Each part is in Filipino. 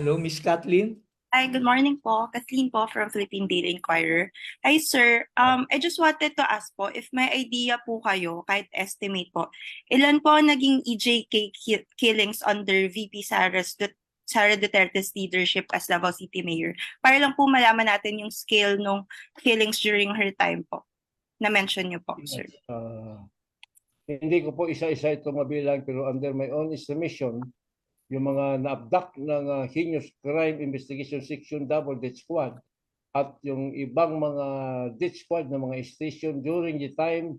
Miss Kathleen? Hi, good morning po. Kathleen po from Philippine Daily Inquirer. Hi, sir. Um, I just wanted to ask po if may idea po kayo, kahit estimate po, ilan po ang naging EJK ki- killings under VP Sara's Dut- Sara Duterte's leadership as Davao City Mayor? Para lang po malaman natin yung scale ng killings during her time po. Na-mention niyo po, sir. Ah, hindi ko po isa-isa ito mabilang pero under my own estimation, yung mga na-abduct ng ah, Heinous Crime Investigation Section Double Death Squad at yung ibang mga death squad ng mga station during the time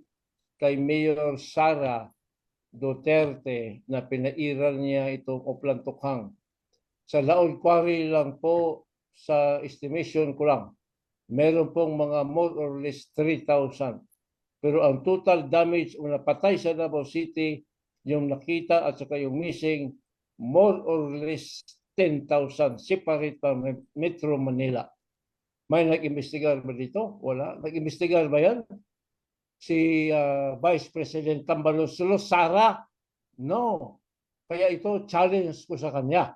kay Mayor Sara Duterte na pinairal niya itong Oplan Tukhang. Sa Laon Quarry lang po sa estimation ko lang, meron pong mga more or less 3,000. Pero ang total damage o napatay sa Davao City, yung nakita at saka yung missing, more or less 10,000 separate from Metro Manila. May nag-investigar ba dito? Wala. Nag-investigar ba yan? Si ah, Vice President Tambalusulo, Sara? No. Kaya ito, challenge ko sa kanya.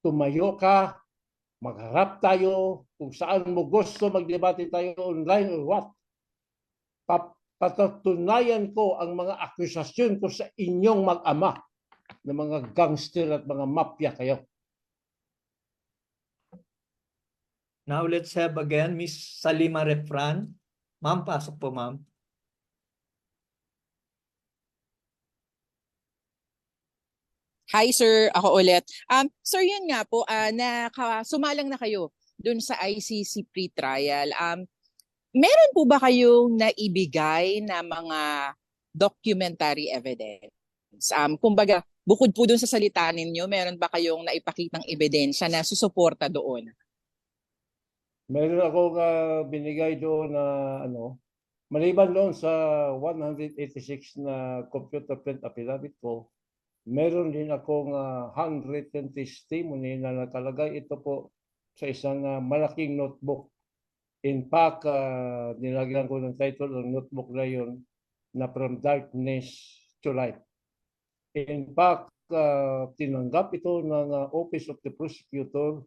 Tumayo ka, magharap tayo, kung saan mo gusto magdebate tayo online or what pa- patatunayan ko ang mga akusasyon ko sa inyong mag-ama ng mga gangster at mga mafia kayo. Now let's have again Miss Salima Refran. Ma'am, pasok po ma'am. Hi sir, ako ulit. Um, sir, yun nga po, ah naka, sumalang na kayo dun sa ICC pre-trial. Um, meron po ba kayong naibigay na mga documentary evidence? Um, kumbaga, bukod po dun sa salita ninyo, meron ba kayong naipakitang ebidensya na susuporta doon? Meron akong ah, binigay doon na ano, maliban doon sa 186 na computer print affidavit ko, meron din akong ah, handwritten testimony na nakalagay ito po sa isang ah, malaking notebook. In fact, ah, nilagyan ko ng title ng notebook na yun na From Darkness to Light. In fact, ah, tinanggap ito ng ah, Office of the Prosecutor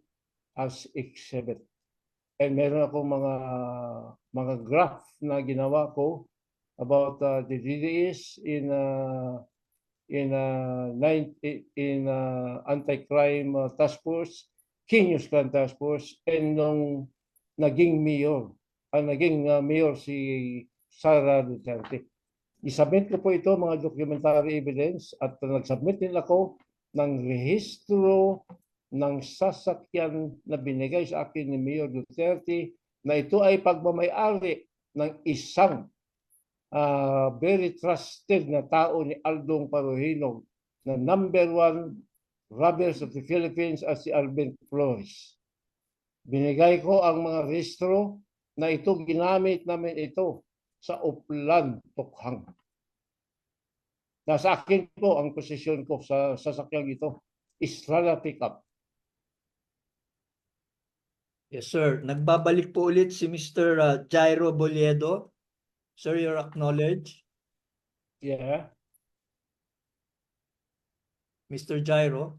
as exhibit. And meron akong mga mga graph na ginawa ko about uh, the DDS in uh, in uh, nine, in uh, anti-crime uh, task force, Kinyos Crime Task Force, and nung naging mayor, ang naging uh, mayor si Sara Duterte. Isubmit ko po ito mga documentary evidence at nag-submit din ako ng rehistro ng sasakyan na binigay sa akin ni Mayor Duterte na ito ay pagmamayari ng isang ah, very trusted na tao ni Aldong Paruhinog na number one robbers of the Philippines at si Alvin Flores. Binigay ko ang mga rehistro na ito ginamit namin ito sa Uplan, Tukhang. Nasa akin po ang posisyon ko sa sasakyan ito. Estrada pickup. Yes, sir. Nagbabalik po ulit si Mr. uh, Jairo Boliedo. Sir, you're acknowledged. Yeah. Mr. Jairo.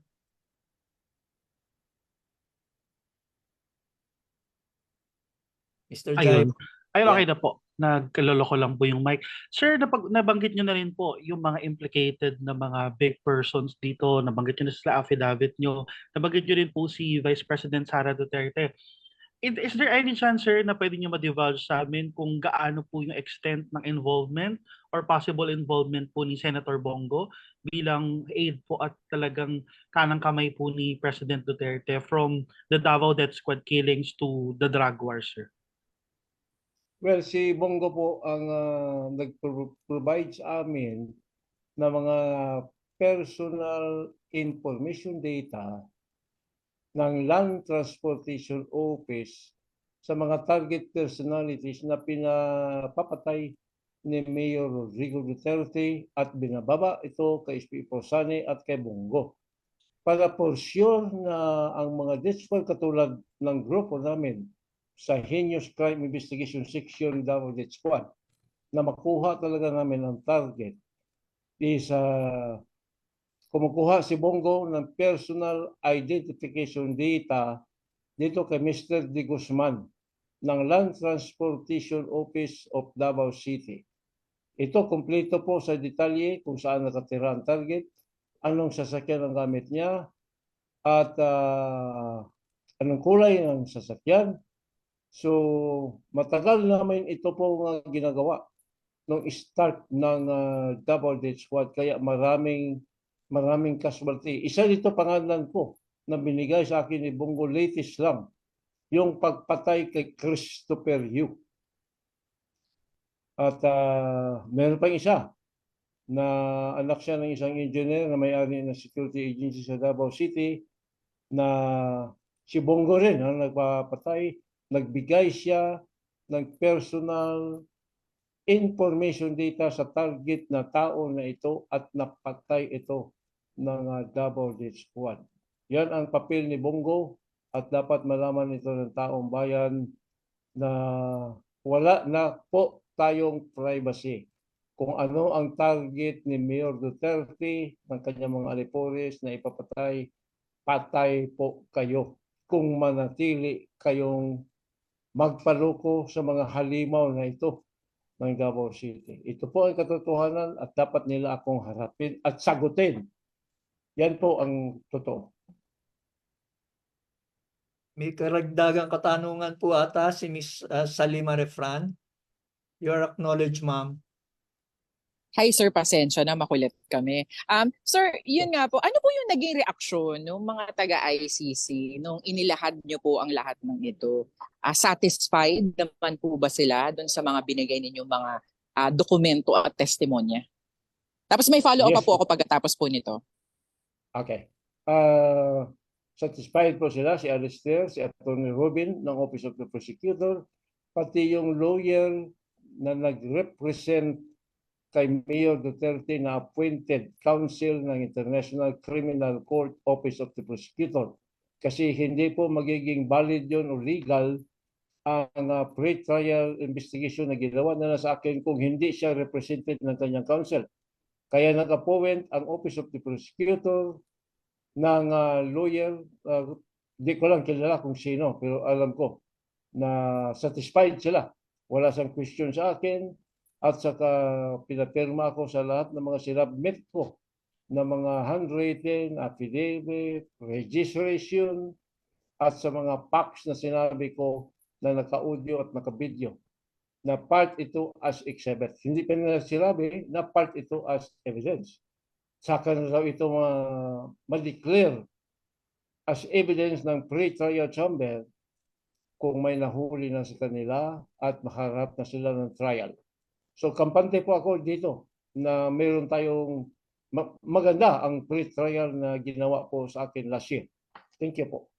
Mr. Ayun. Jairo. Ay, Yeah. okay na po. Nagkaloloko lang po yung mic. Sir, napag, nabanggit nyo na rin po yung mga implicated na mga big persons dito. Nabanggit nyo na sila affidavit nyo. Nabanggit nyo rin po si Vice President Sara Duterte. Is, there any chance, sir, na pwede nyo ma-divulge sa amin kung gaano po yung extent ng involvement or possible involvement po ni Senator Bongo bilang aid po at talagang kanang kamay po ni President Duterte from the Davao Death Squad killings to the drug war, sir? Well, si Bongo po ang ah, nag-provide sa amin na mga personal information data ng Land Transportation Office sa mga target personalities na pinapapatay ni Mayor Rodrigo Duterte at binababa ito kay SP Posani at kay Bongo. Para for sure na ang mga squad katulad ng grupo namin sa Heinous Crime Investigation Section Davao Squad na makuha talaga namin ang target is uh, kumukuha si Bongo ng personal identification data dito kay Mr. De Guzman ng Land Transportation Office of Davao City. Ito kumpleto po sa detalye kung saan nakatira ang target, anong sasakyan ang gamit niya, at ah, anong kulay ng sasakyan. So, matagal namin ito po nga ginagawa nung start ng ah, Double Death Squad kaya maraming maraming casualty. Isa dito pangalan ko na binigay sa akin ni Bongo latest lang yung pagpatay kay Christopher Hugh. At ah, meron pang isa na anak siya ng isang engineer na may-ari ng security agency sa Davao City na si Bongo rin ang nagpapatay. Nagbigay siya ng personal information data sa target na tao na ito at napatay ito ng uh, Davao Death Squad. Yan ang papel ni Bongo at dapat malaman ito ng taong bayan na wala na po tayong privacy. Kung ano ang target ni Mayor Duterte ng kanyang mga alipores na ipapatay, patay po kayo kung manatili kayong magpaloko sa mga halimaw na ito ng Davao City. Ito po ay katotohanan at dapat nila akong harapin at sagutin. Yan po ang totoo. May karagdagang katanungan po ata si Miss uh, Salima Refran. Your acknowledge, ma'am. Hi sir, pasensya na makulit kami. Um, sir, yun nga po, ano po yung naging reaksyon ng mga taga-ICC nung inilahad niyo po ang lahat ng ito? Ah, satisfied naman po ba sila dun sa mga binigay ninyong mga ah, dokumento at testimonya? Tapos may follow-up Yes pa po po. ako pagkatapos po nito. Okay. Uh, satisfied po sila, si Alistair, si Attorney Robin ng Office of the Prosecutor, pati yung lawyer na nag-represent kay Mayor Duterte na appointed counsel ng International Criminal Court Office of the Prosecutor. Kasi hindi po magiging valid yun o legal ang uh, pre-trial investigation na ginawa na sa akin kung hindi siya represented ng kanyang counsel. Kaya nag-appoint ang Office of the Prosecutor ng ah, lawyer, ah, di ko lang kilala kung sino, pero alam ko na satisfied sila. Wala siyang question sa akin at saka pinapirma ako sa lahat ng mga sinabmit ko na mga handwritten, affidavit, registration, at sa mga facts na sinabi ko na naka-audio at naka-video na part ito as exhibit. Hindi pa nila sinabi na part ito as evidence. Saka na raw ito ma ma-declare as evidence ng pre-trial chamber kung may nahuli na sa kanila at maharap na sila ng trial. So kampante po ako dito na meron tayong ma- maganda ang pre-trial na ginawa po sa akin last year. Thank you po.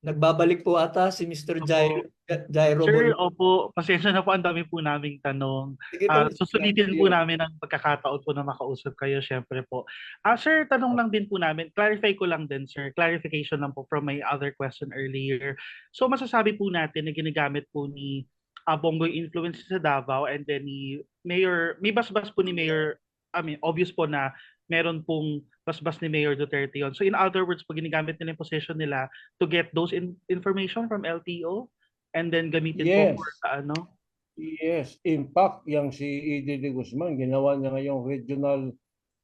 Nagbabalik po ata si Mr. Jairo, Jairo Sir, Bol- opo, pasensya na po, ang dami po naming tanong. Sige po, susulitin po namin ang pagkakataon po na makausap kayo, syempre po. Ah, sir, tanong lang din po namin, clarify ko lang din, sir, clarification lang po from my other question earlier. So, masasabi po natin na ginagamit po ni ah, Bongo yung influence sa Davao and then ni Mayor, may basbas po ni Mayor, I mean, obvious po na meron pong basbas ni Mayor Duterte yun. So, in other words, po, ginagamit nila yung position nila to get those in- information from LTO and then gamitin Yes. po for sa ano? Yes, in fact, yung si E.D. de Guzman, ginawa niya ngayong regional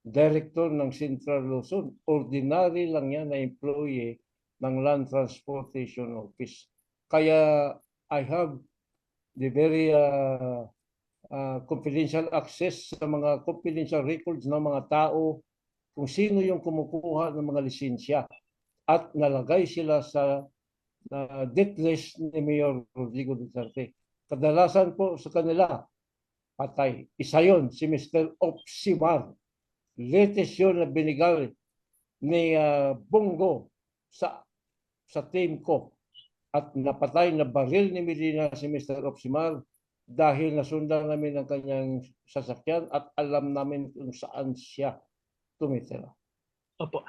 director ng Central Luzon. Ordinary lang yan na employee ng Land Transportation Office. Kaya I have the very uh, uh, confidential access sa mga confidential records ng mga tao kung sino yung kumukuha ng mga lisensya at nalagay sila sa uh, death list ni Mayor Rodrigo Duterte. Kadalasan po sa kanila, patay. Isa yon si Mr. Opsimar. Latest yun na binigay ni ah, Bongo sa sa team ko. At napatay na baril ni Medina si Mr. Opsimar dahil nasundan namin ang kanyang sasakyan at alam namin kung saan siya tumitira. Opo.